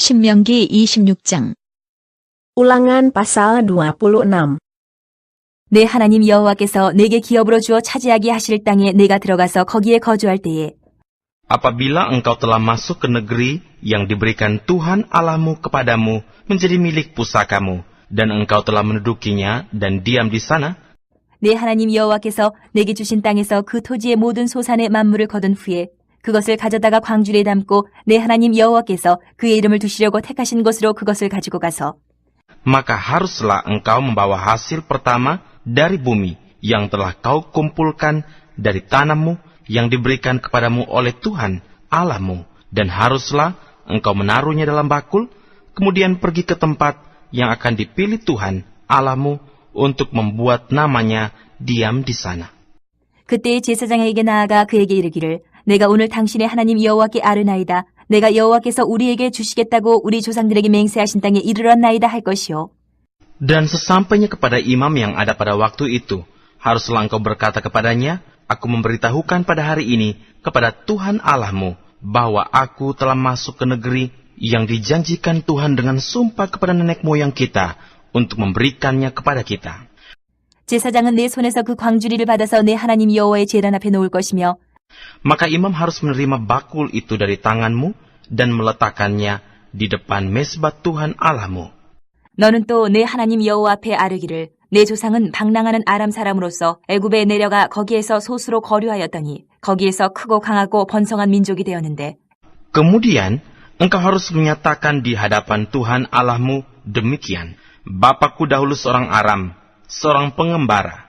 신명기 26장 Ulangan pasal 26. 내 하나님 여호와께서 내게 기업으로 주어 차지하게 하실 땅에 내가 들어가서 거기에 거주할 때에 Apabila engkau telah masuk ke negeri yang diberikan Tuhan Allahmu kepadamu menjadi milik pusakamu, dan engkau telah mendudukinya dan diam di sana, 내 하나님 여호와께서 내게 주신 땅에서 그 토지의 모든 소산의 만물을 거둔 후에 그것을 가져다가 광주리에 담고 내 하나님 여호와께서 그의 이름을 두시려고 택하신 곳으로 그것을 가지고 가서 maka haruslah engkau membawa hasil pertama dari bumi yang telah kau kumpulkan dari tanammu yang diberikan kepadamu oleh Tuhan Allahmu, dan haruslah engkau menaruhnya dalam bakul, kemudian pergi ke tempat yang akan dipilih Tuhan Allahmu untuk membuat namanya diam di sana. 그때 제사장에게 나아가 그에게 이르기를 내가 오늘 당신의 하나님 여호와께 아르나이다 내가 여호와께서 우리에게 주시겠다고 우리 조상들에게 맹세하신 땅에 이르렀나이다 할 것이요 Dan sesampainya kepada imam yang ada pada waktu itu, haruslah engkau berkata kepadanya, Aku memberitahukan pada hari ini kepada Tuhan Allahmu bahwa aku telah masuk ke negeri yang dijanjikan Tuhan dengan sumpah kepada nenek moyang kita untuk memberikannya kepada kita. 제사장은 내 손에서 그 광주리를 받아서 내 하나님 여호와의 제단 앞에 놓을 것이며 Maka imam harus menerima bakul itu dari tanganmu dan meletakkannya di depan mesbah Tuhan Allahmu. 너는 또 내 하나님 여호와 앞에 아르기를 내 조상은 방랑하는 아람 사람으로서 애굽에 내려가 거기에서 소수로 거류하였더니 거기에서 크고 강하고 번성한 민족이 되었는데 Kemudian, engkau harus menyatakan di hadapan Tuhan Allahmu demikian. Bapakku dahulu seorang Aram, seorang pengembara.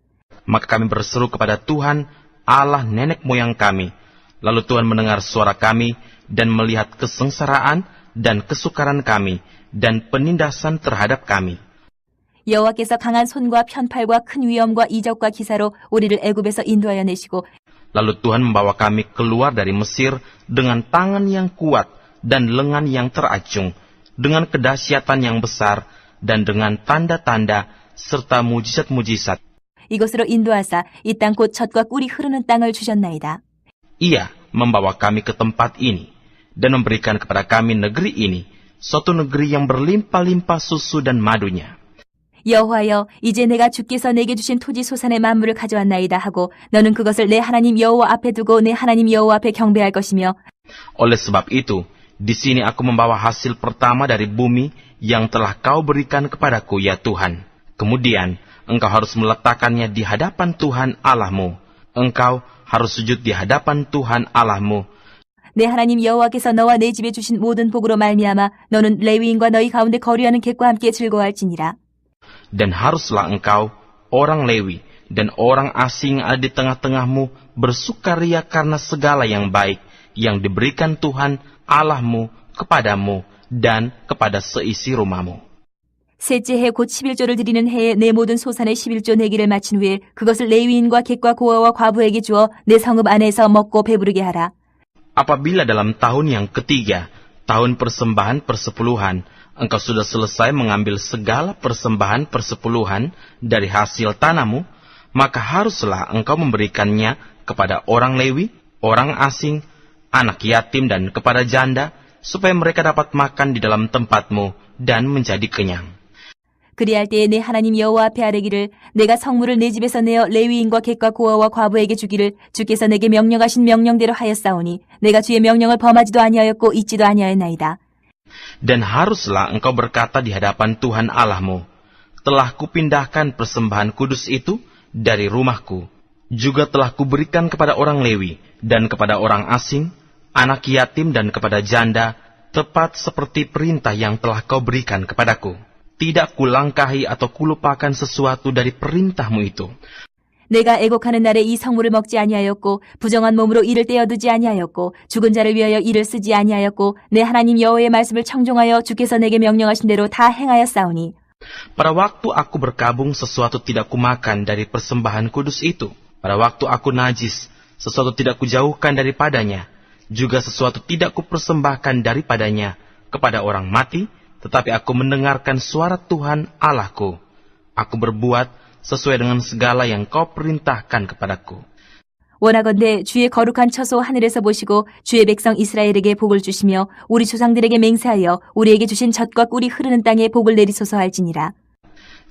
maka kami berseru kepada Tuhan Allah nenek moyang kami. Lalu Tuhan mendengar suara kami dan melihat kesengsaraan dan kesukaran kami dan penindasan terhadap kami. 여호와께서 강한 손과 편팔과 큰 위엄과 이적과 기사로 우리를 애굽에서 인도하여 내시고 Lalu Tuhan membawa kami keluar dari Mesir dengan tangan yang kuat dan lengan yang teracung, dengan kedahsyatan yang besar dan dengan tanda-tanda serta mujizat-mujizat. 이곳으로 인도하사 이 땅 곧 젖과 꿀이 흐르는 땅을 주셨나이다. Ia membawa kami ke tempat ini dan memberikan kepada kami negeri ini, suatu negeri yang berlimpah-limpah susu dan madunya. 여호와여 이제 내가 주께서 내게 주신 토지 소산의 만물을 가져왔나이다 하고 너는 그것을 내 하나님 여호와 앞에 두고 내 하나님 여호와 앞에 경배할 것이며 Oleh sebab itu, di sini aku membawa hasil pertama dari bumi yang telah kau berikan kepadaku, ya Tuhan. Kemudian, engkau harus meletakkannya di hadapan Tuhan Allahmu. Engkau harus sujud di hadapan Tuhan Allahmu. 내 하나님 여호와께서 너와 내 집에 주신 모든 복으로 말미암아 너는 레위인과 너희 가운데 거류하는 객과 함께 즐거워할지니라. Dan haruslah engkau, orang Lewi, dan orang asing yang ada di tengah-tengahmu, bersukaria karena segala yang baik yang diberikan Tuhan Allahmu kepadamu dan kepada seisi rumahmu. 셋째 해 곧 11조를 드리는 해에 내 모든 소산의 11조 내기를 마친 후에 그것을 레위인과 객과 고아와 과부에게 주어 내 성읍 안에서 먹고 배부르게 하라. Apabila dalam tahun yang ketiga, tahun persembahan persepuluhan, engkau sudah selesai mengambil segala persembahan persepuluhan dari hasil tanahmu, maka haruslah engkau memberikannya kepada orang Lewi, orang asing, anak yatim dan kepada janda, supaya mereka dapat makan di dalam tempatmu dan menjadi kenyang. 그리할 때에 내 하나님 여호와 앞에 아뢰기를 내가 성물을 내 집에서 내어 레위인과 객과 고아와 과부에게 주기를 주께서 내게 명령하신 명령대로 하였사오니 내가 주의 명령을 범하지도 아니하였고 잊지도 아니하였나이다. Dan haruslah engkau berkata di hadapan Tuhan Allahmu, telah kupindahkan persembahan kudus itu dari rumahku. Juga telah kuberikan kepada orang Lewi dan kepada orang asing, anak yatim dan kepada janda, tepat seperti perintah yang telah kau berikan kepadaku. Tidak kulangkahi atau kulupakan sesuatu dari perintahmu itu. 내가 애곡하는 날에 이 성물을 먹지 아니하였고 부정한 몸으로 이를 떼어두지 아니하였고 죽은 자를 위하여 이를 쓰지 아니하였고 내 하나님 여호와의 말씀을 청종하여 주께서 내게 명령하신 대로 다 행하였사오니 Pada waktu aku berkabung, sesuatu tidak kumakan dari persembahan kudus itu. Pada waktu aku najis, sesuatu tidak kujauhkan daripadanya. Juga sesuatu tidak kupersembahkan daripadanya kepada orang mati, tetapi aku mendengarkan suara Tuhan Allahku. Aku berbuat sesuai dengan segala yang kau perintahkan kepadaku. 원하건대 주의 거룩한 처소 하늘에서 보시고 주의 백성 이스라엘에게 복을 주시며 우리 조상들에게 맹세하여 우리에게 주신 젖과 꿀이 흐르는 땅에 복을 내리소서 할지니라.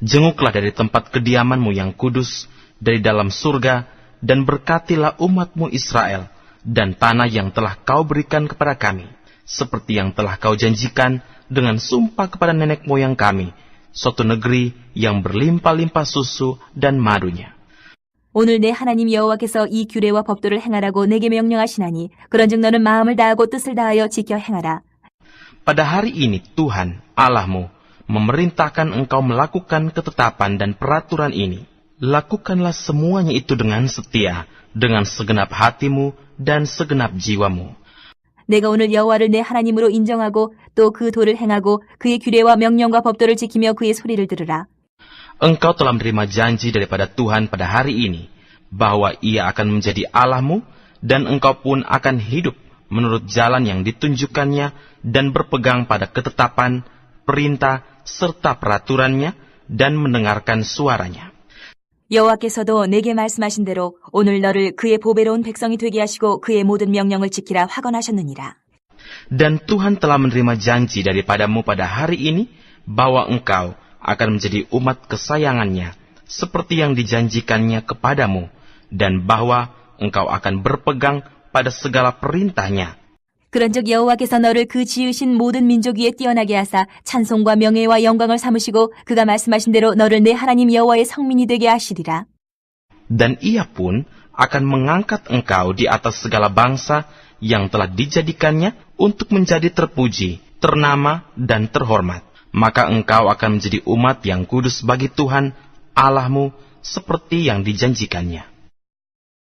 Jenguklah dari tempat kediamanmu yang kudus, dari dalam surga, dan berkatilah umatmu Israel, dan tanah yang telah kau berikan kepada kami, seperti yang telah kau janjikan dengan sumpah kepada nenek moyang kami, suatu negeri yang berlimpah-limpah susu dan madunya. 오늘 내 하나님 여호와께서 이 규례와 법도를 행하라고 내게 명령하시나니 그런즉 너는 마음을 다하고 뜻을 다하여 지켜 행하라. Pada hari ini Tuhan, Allahmu, memerintahkan engkau melakukan ketetapan dan peraturan ini. Lakukanlah semuanya itu dengan setia, dengan segenap hatimu dan segenap jiwamu. 내가 오늘 여호와를 내 하나님으로 인정하고 또 그 도를 행하고 그의 규례와 명령과 법도를 지키며 그의 소리를 들으라. Engkau telah menerima janji daripada Tuhan pada hari ini, bahwa ia akan menjadi Allahmu, dan engkau pun akan hidup menurut jalan yang ditunjukkannya dan berpegang pada ketetapan, perintah, serta peraturannya, dan mendengarkan suaranya. 여호와께서도 내게 말씀하신 대로 오늘 너를 그의 보배로운 백성이 되게 하시고 그의 모든 명령을 지키라 확언하셨느니라. Dan Tuhan telah menerima janji daripadamu pada hari ini, bahwa engkau akan menjadi umat kesayangannya, seperti yang dijanjikannya kepadamu, dan bahwa engkau akan berpegang pada segala perintahnya. 그런즉 여호와께서 너를 그 지으신 모든 민족 위에 뛰어나게 하사 찬송과 명예와 영광을 삼으시고 그가 말씀하신 대로 너를 내 하나님 여호와의 성민이 되게 하시리라. Dan ia pun akan mengangkat engkau di atas segala bangsa yang telah dijadikannya untuk menjadi terpuji, ternama, dan terhormat. Maka engkau akan menjadi umat yang kudus bagi Tuhan, Allahmu, seperti yang dijanjikannya.